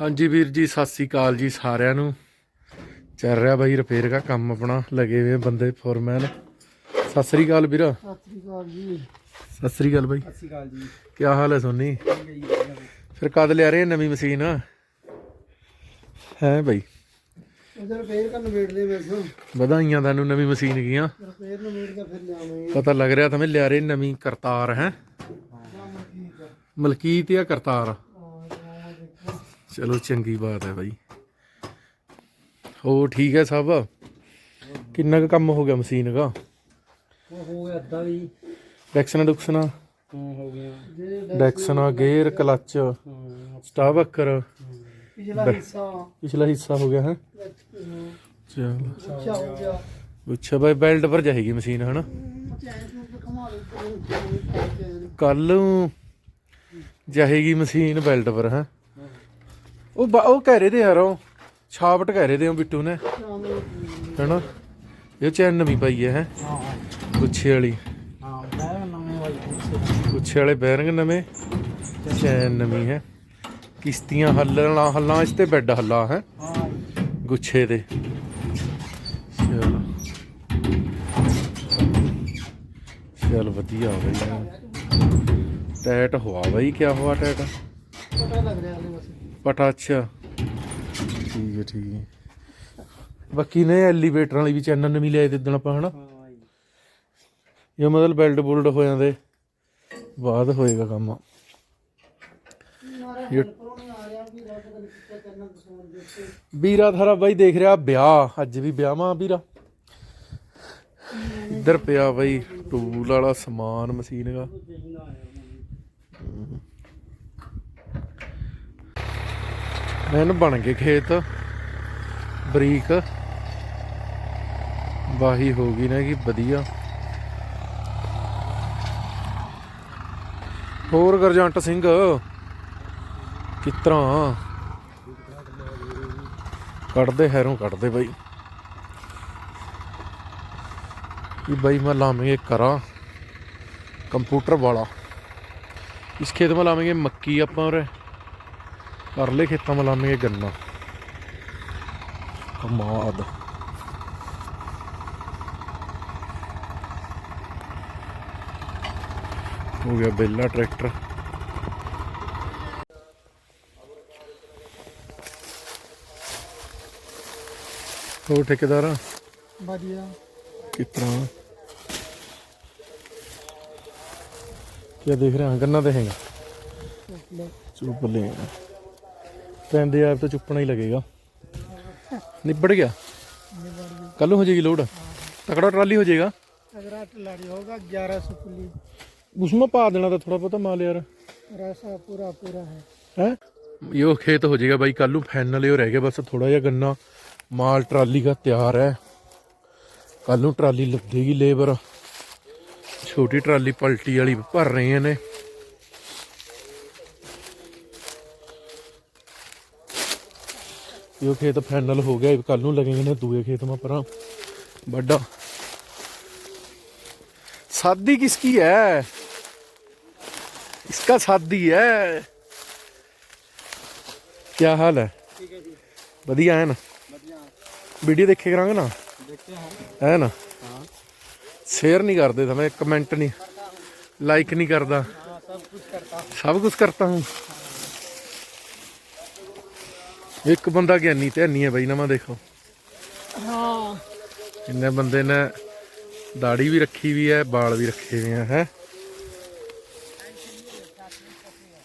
ਹਾਂਜੀ ਵੀਰ ਜੀ ਸਤਿ ਸ੍ਰੀ ਅਕਾਲ ਜੀ ਸਾਰਿਆਂ ਨੂੰ। ਚੱਲ ਰਿਹਾ ਬਾਈ ਰਿਪੇਅਰ ਦਾ ਕੰਮ ਆਪਣਾ ਲਗੇ ਹੋਏ ਬੰਦੇ ਫੋਰਮੈਨ ਸਤਿ ਸ੍ਰੀ ਅਕਾਲ ਵੀਰ। ਸਤਿ ਸ੍ਰੀ ਅਕਾਲ ਜੀ। ਸਤਿ ਸ੍ਰੀ ਅਕਾਲ ਬਾਈ। ਸਤਿ ਸ੍ਰੀ ਅਕਾਲ ਜੀ। ਕੀ ਹਾਲ ਹੈ ਸੋਨੀ? ਫਿਰ ਕਦ ਲਿਆ ਰਹੇ ਨਵੀਂ ਮਸ਼ੀਨ? ਹੈ ਬਾਈ। ਉਧਰ ਰਿਪੇਅਰ ਕਰਨ ਵੇਟਦੇ ਮੇਰੇ ਤੋਂ ਵਧਾਈਆਂ ਤੁਹਾਨੂੰ ਨਵੀਂ ਮਸ਼ੀਨ ਗੀਆਂ ਰਿਪੇਅਰ ਨੂੰ ਵੇਟ ਕੇ ਫਿਰ ਲਿਆਵਾਂਗੇ। ਪਤਾ ਲੱਗ ਰਿਹਾ તમે ਲਿਆ ਰਹੇ ਨਵੀਂ ਕਰਤਾਰ ਹੈ। ਮਲਕੀਤ ਜਾਂ ਕਰਤਾਰ? ਚਲੋ ਚੰਗੀ ਬਾਤ ਹੈ ਬਾਈ। ਹੋ ਠੀਕ ਹੈ ਸਭ? ਕਿੰਨਾ ਕੁ ਕੰਮ ਹੋ ਗਿਆ ਮਸ਼ੀਨ ਦਾ? ਉਹ ਹੋ ਗਿਆ ਅੱਧਾ ਵੀ। ਡੈਕਸਨਾ ਡੁਕਸਨਾ ਹਾਂ ਹੋ ਗਿਆ। ਡੈਕਸਨਾ ਗੇਅਰ ਕਲੱਚ ਸਟਾਵਕਰ ਪਿਛਲਾ ਹਿੱਸਾ। ਪਿਛਲਾ ਹਿੱਸਾ ਹੋ ਗਿਆ ਹੈ? ਚਲ। ਉੱਚਾ ਹੋ ਗਿਆ। ਅੱਛਾ ਬਾਈ ਬੈਲਟ ਪਰ ਜਾਏਗੀ ਮਸ਼ੀਨ ਹਨਾ? ਕੱਲ ਨੂੰ ਜਾਏਗੀ ਮਸ਼ੀਨ ਬੈਲਟ ਪਰ ਹੈ? ਉਹ ਬਾ- ਉਹ ਕਹਿ ਰਹੇ ਤੇ ਯਾਰ, ਉਹ ਛਾਪਟ ਕਹਿ ਰਹੇ ਉਹ ਬਿੱਟੂ ਨੇ। ਹੈਨਾ? ਇਹ ਚੈਨ ਨਵੀਂ ਪਾਈ ਹੈ ਹੈ? ਗੁੱਛੇ ਵਾਲੀ। ਹਾਂ ਮੈਂ ਨਵੇਂ ਵਾਲੀ ਕੁਰਸੀ ਗੁੱਛੇ ਵਾਲੇ ਬੈਰਿੰਗ ਨਵੇਂ। ਚੈਨ ਨਵੀਂ ਹੈ। ਕਿਸ਼ਤੀਆਂ ਹੱਲਣਾ ਹੱਲਾਂ ਇਸ ਤੇ ਬੈੱਡ ਹੱਲਾ, ਹੈ? ਹਾਂ ਗੁੱਛੇ ਦੇ ਚਲ। ਚਲ ਵਧੀਆ ਹੋ ਗਈ ਟੈਟ ਹੋਆ ਬਈ, ਕਿਆ ਹੋਆ ਟੈਟ? ਪਤਾ ਲੱਗ ਰਿਹਾ ਹਲੇ ਬਸ। ਪਟਾ ਅੱਛਾ ਠੀਕ ਹੈ ਠੀਕ ਹੈ। ਬਾਕੀ ਨੇ ਐਲੀਵੇਟਰ ਵਾਲੀ ਵੀ ਚੈਨਲ ਨਵੀਂ ਲਿਆਏ ਦਿਦਣ ਆਪਾਂ ਹਨਾ? ਹਾਂ ਇਹ ਮਤਲਬ ਬਿਲਡ ਬੁਲਡ ਹੋ ਜਾਂਦੇ ਬਾਅਦ ਹੋਏਗਾ ਕੰਮ। ਵੀਰਾ ਥਾਰਾ ਬਾਈ ਦੇਖ ਰਿਹਾ ਵਿਆਹ ਅੱਜ ਵੀ ਵਿਆਹਾਂ ਵੀਰਾ। ਇੱਧਰ ਪਿਆ ਬਾਈ ਟੂਲ ਵਾਲਾ ਸਮਾਨ ਮਸ਼ੀਨ ਦਾ ਦੇਖਣਾ ਆਇਆ ਮੈਨ ਬਣ ਗਏ ਖੇਤ। ਬਰੀਕ। ਵਾਹੀ ਹੋ ਗਈ ਨਾ ਕਿ ਵਧੀਆ। ਹੋਰ ਗਰਜੰਟ ਸਿੰਘ ਕਿਤਰਾ ਕੱਢਦੇ, ਹੈਰੋਂ ਕੱਢਦੇ ਬਾਈ। ਇਹ ਬਾਈ ਮੈਂ ਲਾਵਾਂਗੇ ਕਰਾਂ, ਕੰਪਿਊਟਰ ਵਾਲਾ। ਇਸ ਖੇਤ में ਲਾਵਾਂਗੇ ਮੱਕੀ ਆਪਾਂ ਉਰੇ। ਪਰਲੇ ਖੇਤਾਂ ਮਲਾਮੀਏ ਗੰਨਾ। ਕਮਾਦ। ਹੋ ਗਿਆ ਬੇਲਾ ਟਰੈਕਟਰ। ਹੋਰ ਠੇਕੇਦਾਰ? ਵਧੀਆ। ਕਿਤਨਾ ਕੀ ਦੇਖ ਰਹੇ? ਹਾਂ ਗੰਨਾ ਦੇਖੇਗਾ ਚੁੱਪ ਲੈ ਪਿੰਡ ਦੇ ਆਪ ਤੋਂ ਚੁੱਪਣਾ ਹੀ ਲੱਗੇਗਾ। ਨਿਬੜ ਗਿਆ। ਕੱਲ ਹੋ ਜਾਏਗੀ ਲੋਡ। ਤਕੜਾ ਟਰਾਲੀ ਹੋ ਜਾਏਗਾ। ਅਗਰਾ ਟਲਾੜੀ ਹੋਗਾ 1100 ਕੁਲੀ। ਉਸਮੇ ਪਾ ਦੇਣਾ ਤਾਂ ਥੋੜਾ ਬਹੁਤਾ ਮਾਲ ਯਾਰ। ਰਸਾ ਪੂਰਾ ਪੂਰਾ ਹੈ। ਹੈ? ਇਹੋ ਖੇਤ ਹੋ ਜਾਏਗਾ ਬਾਈ ਕੱਲ ਨੂੰ ਫਾਈਨਲ ਹੋ ਰਹਿ ਗਿਆ ਬਸ ਥੋੜਾ ਜਿਹਾ ਗੰਨਾ। ਮਾਲ ਟਰਾਲੀ ਦਾ ਤਿਆਰ ਹੈ। ਕੱਲ ਨੂੰ ਟਰਾਲੀ ਲੱਗੇਗੀ ਲੇਬਰ। ਛੋਟੀ ਟਰਾਲੀ ਪਲਟੀ ਵਾਲੀ ਭਰ ਰਹੇ ਨੇ। ਇਹ ਖੇਤ ਫਾਈਨਲ ਹੋ ਗਿਆ ਕੱਲ ਨੂੰ ਲੱਗੇਗੇ ਨੇ ਦੂਏ ਖੇਤ ਮਾ ਪਰਾਂ ਵੱਡਾ ਸਾਦੀ ਕਿਸਕੀ ਹੈ इसका शादी है क्या हाल है ठीक है जी बढ़िया है ना वीडियो देखे करांगे ना देखते हैं है ना शेयर नहीं करते समय कमेंट नहीं लाइक नहीं करता सब कुछ करता हूँ ਇੱਕ ਬੰਦਾ ਗਿਆਨੀ ਤੇ ਨਹੀਂ ਹੈ ਬਈ ਨਵਾਂ ਦੇਖੋ हाँ ਇੰਨੇ ਬੰਦੇ ਨੇ ਦਾੜੀ ਵੀ ਰੱਖੀ ਵੀ ਹੈ ਵਾਲ ਵੀ ਰੱਖੇ ਹੋਏ ਆ ਹੈ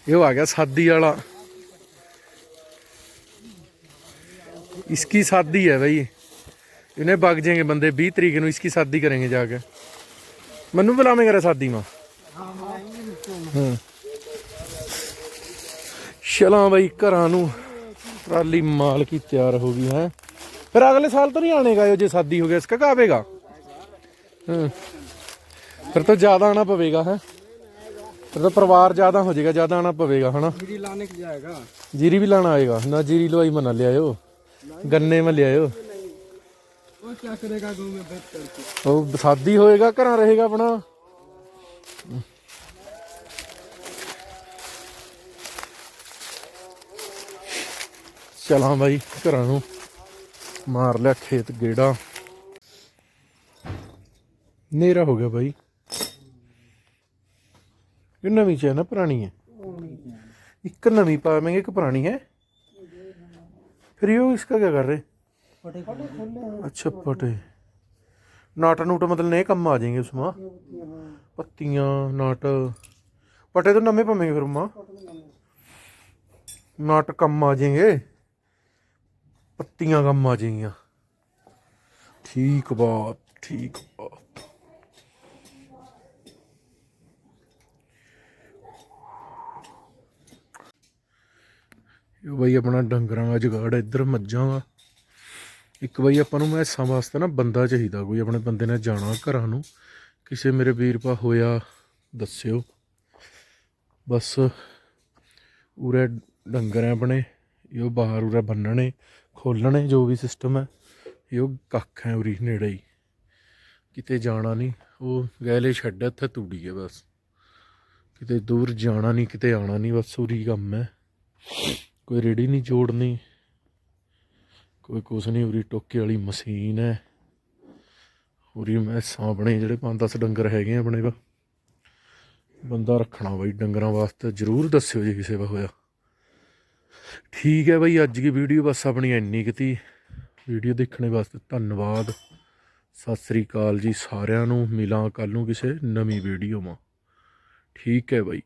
ਇਹ ਆ ਗਿਆ शादी वाला इसकी शादी है भाई इन्हें भाग जाएंगे बंदे 20 तरीक ਨੂੰ इसकी शादी करेंगे जाके ਮੈਨੂੰ ਬੁਲਾਵੇਂਗਾ ਰੇ शादी में हाँ आएंगे मुझको ਹਾਂ ਚਲਾਂ ਬਈ ਘਰਾਂ ਨੂੰ ਟਰਾਲੀ ਮਾਲ ਕੀ ਤਿਆਰ ਹੋ ਗਈ ਹੈ। ਫਿਰ ਅਗਲੇ ਸਾਲ ਤਾਂ ਨਹੀਂ ਆਣੇਗਾ ਜੇ ਸਾਦੀ ਹੋ ਗਿਆ ਇਸ ਕਾ ਆਵੇਗਾ। ਫਿਰ ਤਾਂ ਜ਼ਿਆਦਾ ਆਣਾ ਪਵੇਗਾ ਹੈ। ਫਿਰ ਤਾਂ ਪਰਿਵਾਰ ਜ਼ਿਆਦਾ ਹੋ ਜਾਏਗਾ ਜ਼ਿਆਦਾ ਆਣਾ ਪਵੇਗਾ ਹਨਾ। ਜੀਰੀ ਲਾਣੇ ਕਿ ਜਾਏਗਾ? ਜੀਰੀ ਵੀ ਲਾਣਾ ਆਏਗਾ। ਨਾ ਜੀਰੀ ਲਵਾਈ ਮਨਾ ਲਿਆਇਓ ਗੰਨੇ ਮ ਲਿਆਇਓ ਉਹ ਕੀ ਕਰੇਗਾ ਗਊ ਮੈਂ ਬੈਠ ਉਹ ਸਾਦੀ ਹੋਏਗਾ ਘਰਾਂ ਰਹੇਗਾ ਆਪਣਾ। ਚਲਾਂ ਬਾਈ ਘਰਾਂ ਨੂੰ ਮਾਰ ਲਿਆ ਖੇਤ ਗੇੜਾ ਨੇਰਾ ਹੋ ਗਿਆ ਬਾਈ ਇਹ ਨਵੀਂ ਚ ਹੈ ਨਾ ਪੁਰਾਣੀ ਹੈ ਇੱਕ ਨਵੀਂ ਪਾਵੇਂਗੇ ਇੱਕ ਪੁਰਾਣੀ ਹੈ फिर ये इसका क्या कर रहे फटे फटे खुले अच्छा पटे नाटा नूटा मतलब नए कम आ जाएंगे उसमें पत्तियां नाट पटे तो नमे पवेंगे फिर माँ नाट कम आ जाएंगे ਪੱਤੀਆਂ ਕੰਮ ਆ ਜਾਈਆਂ ਠੀਕ ਬਾਤ ਠੀਕ ਬਾਤ। ਇਹ ਬਈ ਆਪਣਾ ਡੰਗਰਾਂ ਦਾ ਜਗਾੜ ਇੱਧਰ ਮੱਝਾਂ ਦਾ। ਇੱਕ ਬਈ ਆਪਾਂ ਨੂੰ ਮੈਸਾਂ ਵਾਸਤੇ ਨਾ ਬੰਦਾ ਚਾਹੀਦਾ, ਕੋਈ ਆਪਣੇ ਬੰਦੇ ਨੇ ਜਾਣਾ ਘਰਾਂ ਨੂੰ। ਕਿਸੇ ਮੇਰੇ ਵੀਰ ਪਾ ਹੋਇਆ, ਦੱਸਿਓ। ਬਸ, ਉਰੇ ਡੰਗਰ ਆਪਣੇ, ਇਹ ਬਾਹਰ ਉਰੇ ਬੰਨਣੇ। ਖੋਲਣੇ ਜੋ ਵੀ ਸਿਸਟਮ ਹੈ, ਇਹ ਉਹ ਕੱਖ ਹੈ ਉਰੀ ਨੇੜੇ ਹੀ। ਕਿਤੇ ਜਾਣਾ ਨਹੀਂ, ਉਹ ਗੈਲੇ ਛੱਡ ਇੱਥੇ ਤੂੜੀ ਹੈ ਬਸ। ਕਿਤੇ ਦੂਰ ਜਾਣਾ ਨਹੀਂ, ਕਿਤੇ ਆਣਾ ਨਹੀਂ, ਬਸ ਉਰੀ ਕੰਮ ਹੈ। ਕੋਈ ਰੇੜੀ ਨਹੀਂ ਜੋੜਨੀ ਕੋਈ ਕੁਛ ਨਹੀਂ, ਉਰੀ ਟੋਕੇ ਵਾਲੀ ਮਸ਼ੀਨ ਹੈ। ਉਰੀ ਮੈਂ ਆਪਣੇ ਜਿਹੜੇ 5-10 ਡੰਗਰ ਹੈਗੇ ਆ ਆਪਣੇ ਵਾ ਬੰਦਾ ਰੱਖਣਾ ਬਾਈ ਡੰਗਰਾਂ ਵਾਸਤੇ, ਜਰੂਰ ਦੱਸਿਓ ਜੇ ਕਿਸੇ ਵਾ ਹੋਇਆ। ਠੀਕ ਹੈ ਬਾਈ, ਅੱਜ ਦੀ ਵੀਡੀਓ ਬਸ ਆਪਣੀ ਇੰਨੀ ਕੁ ਵੀਡੀਓ ਦੇਖਣ ਵਾਸਤੇ ਧੰਨਵਾਦ। ਸਤਿ ਸ੍ਰੀ ਅਕਾਲ ਜੀ ਸਾਰਿਆਂ ਨੂੰ। ਮਿਲਾਂ ਕੱਲ ਨੂੰ ਕਿਸੇ ਨਵੀਂ ਵੀਡੀਓ ਮਾ। ਠੀਕ ਹੈ ਬਾਈ।